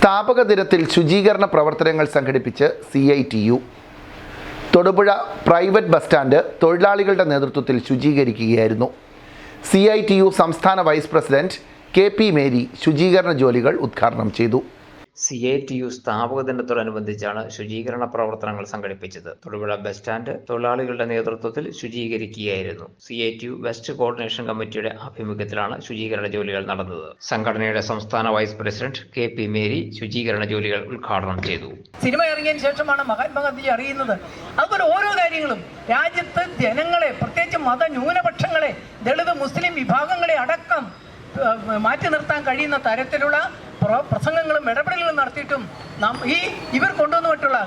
സ്ഥാപക ദിനത്തിൽ ശുചീകരണ പ്രവർത്തനങ്ങൾ സംഘടിപ്പിച്ച് C I T U. Thodupuzha private bus stand തൊഴിലാളികളുടെ നേതൃത്വത്തിൽ ശുചീകരിക്കുകയായിരുന്നു. സി ഐ ടി യു സംസ്ഥാന vice president K P Mary ശുചീകരണ ജോലികൾ ഉദ്ഘാടനം ചെയ്തു. സി ഐ ടി യു സ്ഥാപക ദിനത്തോടനുബന്ധിച്ചാണ് ശുചീകരണ പ്രവർത്തനങ്ങൾ സംഘടിപ്പിച്ചത്. തൊടുപുഴ ബസ് സ്റ്റാൻഡ് തൊഴിലാളികളുടെ നേതൃത്വത്തിൽ ശുചീകരിക്കുകയായിരുന്നു. C I T U west coordination കമ്മിറ്റിയുടെ ആഭിമുഖ്യത്തിലാണ് ശുചീകരണ ജോലികൾ നടന്നത്. സംഘടനയുടെ സംസ്ഥാന vice president K P Mary ശുചീകരണ ജോലികൾ ഉദ്ഘാടനം ചെയ്തു. സിനിമ ഇറങ്ങിയതിന് ശേഷമാണ് മഹാത്മാഗാന്ധി അറിയുന്നത്. അതുപോലെ ഓരോ കാര്യങ്ങളും രാജ്യത്ത് ജനങ്ങളെ പ്രത്യേകിച്ച് മത ന്യൂനപക്ഷങ്ങളെ ദളിത് മുസ്ലിം വിഭാഗങ്ങളെ അടക്കം മാറ്റി നിർത്താൻ കഴിയുന്ന തരത്തിലുള്ള പ്രസംഗങ്ങളും ഇടപെടലുകളും നടത്തിയിട്ടും നാം ഈ ഇവർ കൊണ്ടുവന്നിട്ടുള്ള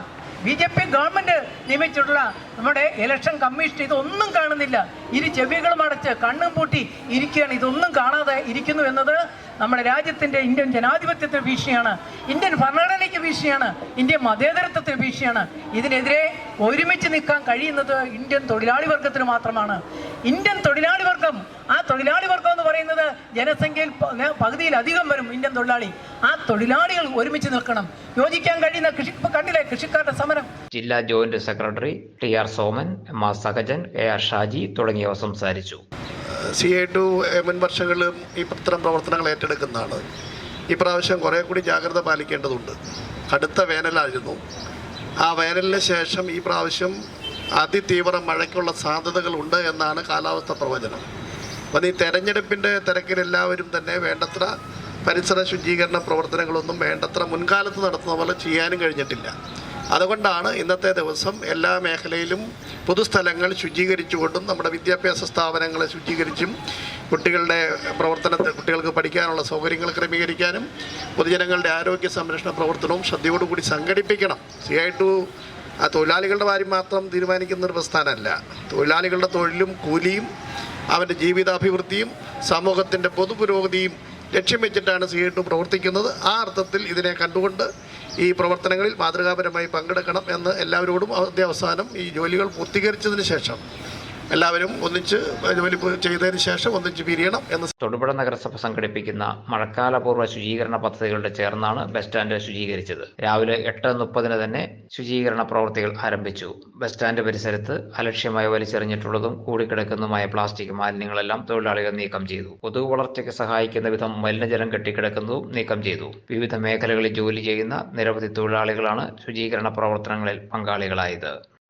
ബി ജെ പി ഗവൺമെന്റ് നിയമിച്ചിട്ടുള്ള നമ്മുടെ ഇലക്ഷൻ കമ്മീഷൻ ഇതൊന്നും കാണുന്നില്ല. ഇരു ചെവികളും അടച്ച് കണ്ണും പൂട്ടി ഇരിക്കുകയാണ്. ഇതൊന്നും കാണാതെ ഇരിക്കുന്നു എന്നത് നമ്മുടെ രാജ്യത്തിന്റെ ഇന്ത്യൻ ജനാധിപത്യത്തിന് ഭീഷണിയാണ്. ഇന്ത്യൻ ഭരണഘടനയ്ക്ക് ഭീഷണിയാണ്. ഇന്ത്യൻ മതേതരത്വത്തിന് ഭീഷണിയാണ്. ഇതിനെതിരെ ഒരുമിച്ച് നിൽക്കാൻ കഴിയുന്നത് ഇന്ത്യൻ തൊഴിലാളി വർഗത്തിന് മാത്രമാണ്. ഇന്ത്യൻ തൊഴിലാളി വർഗം ആ തൊഴിലാളി വർഗം പറയുന്നത് ജനസംഖ്യയിൽ പകുതിയിലധികം വരും ഇന്ത്യൻ തൊഴിലാളി. ആ തൊഴിലാളികൾ ഒരുമിച്ച് നിൽക്കണം. യോജിക്കാൻ കഴിയുന്ന കൃഷി കണ്ടില്ലേ കൃഷിക്കാരുടെ സമരം? ജില്ലാ joint secretary T R Soman M R Sahajan A R Shaji തുടങ്ങിയവർ സംസാരിച്ചു. സി ഐ ടു മുൻ വർഷങ്ങളിലും ഈ ഇത്തരം പ്രവർത്തനങ്ങൾ ഏറ്റെടുക്കുന്നതാണ്. ഈ പ്രാവശ്യം കുറേ കൂടി ജാഗ്രത പാലിക്കേണ്ടതുണ്ട്. കടുത്ത വേനലായിരുന്നു. ആ വേനലിന് ശേഷം ഈ പ്രാവശ്യം അതിതീവ്ര മഴയ്ക്കുള്ള സാധ്യതകളുണ്ട് എന്നാണ് കാലാവസ്ഥ പ്രവചനം. അപ്പം ഈ തെരഞ്ഞെടുപ്പിന്റെ തിരക്കിൽ എല്ലാവരും തന്നെ വേണ്ടത്ര പരിസര ശുചീകരണ പ്രവർത്തനങ്ങളൊന്നും വേണ്ടത്ര മുൻകാലത്ത് നടത്തുന്ന പോലെ ചെയ്യാനും കഴിഞ്ഞിട്ടില്ല. അതുകൊണ്ടാണ് ഇന്നത്തെ ദിവസം എല്ലാ മേഖലയിലും പൊതുസ്ഥലങ്ങൾ ശുചീകരിച്ചുകൊണ്ടും നമ്മുടെ വിദ്യാഭ്യാസ സ്ഥാപനങ്ങളെ ശുചീകരിച്ചും കുട്ടികളുടെ പ്രവർത്തനത്തെ കുട്ടികൾക്ക് പഠിക്കാനുള്ള സൗകര്യങ്ങൾ ക്രമീകരിക്കാനും പൊതുജനങ്ങളുടെ ആരോഗ്യ സംരക്ഷണ പ്രവർത്തനവും ശ്രദ്ധയോടുകൂടി സംഘടിപ്പിക്കണം. സി ഐ ടു തൊഴിലാളികളുടെ കാര്യം മാത്രം തീരുമാനിക്കുന്ന ഒരു പ്രസ്ഥാനമല്ല. തൊഴിലാളികളുടെ തൊഴിലും കൂലിയും അവന്റെ ജീവിതാഭിവൃദ്ധിയും സമൂഹത്തിന്റെ പൊതുപുരോഗതിയും ലക്ഷ്യം വെച്ചിട്ടാണ് സി ഐ പ്രവർത്തിക്കുന്നത്. ആ അർത്ഥത്തിൽ ഇതിനെ കണ്ടുകൊണ്ട് ഈ പ്രവർത്തനങ്ങളിൽ മാതൃകാപരമായി പങ്കെടുക്കണം എന്ന് എല്ലാവരോടും അവസാനം ഈ ജോലികൾ പൂർത്തീകരിച്ചതിന് ശേഷം എല്ലാവരും ഒന്നിച്ച് ജോലി പൂ- ചെയ്തതിന് ശേഷം ഒന്നിച്ച് പിരിയണം എന്ന് തൊടുപുഴ നഗരസഭ സംഘടിപ്പിക്കുന്ന മഴക്കാലപൂർവ ശുചീകരണ പദ്ധതികളുടെ ചേർന്നാണ് ബസ് സ്റ്റാൻഡ് ശുചീകരിച്ചത്. രാവിലെ എട്ട് മുപ്പതിന് തന്നെ ശുചീകരണ പ്രവൃത്തികൾ ആരംഭിച്ചു. ബസ് സ്റ്റാൻഡ് പരിസരത്ത് അലക്ഷ്യമായി വലിച്ചെറിഞ്ഞിട്ടുള്ളതും കൂടിക്കിടക്കുന്നതുമായ പ്ലാസ്റ്റിക് മാലിന്യങ്ങളെല്ലാം തൊഴിലാളികൾ നീക്കം ചെയ്തു. കൊതുക് വളർച്ചയ്ക്ക് സഹായിക്കുന്ന വിധം മലിനജലം കെട്ടിക്കിടക്കുന്നതും നീക്കം ചെയ്തു. വിവിധ മേഖലകളിൽ ജോലി ചെയ്യുന്ന നിരവധി തൊഴിലാളികളാണ് ശുചീകരണ പ്രവർത്തനങ്ങളിൽ പങ്കാളികളായത്.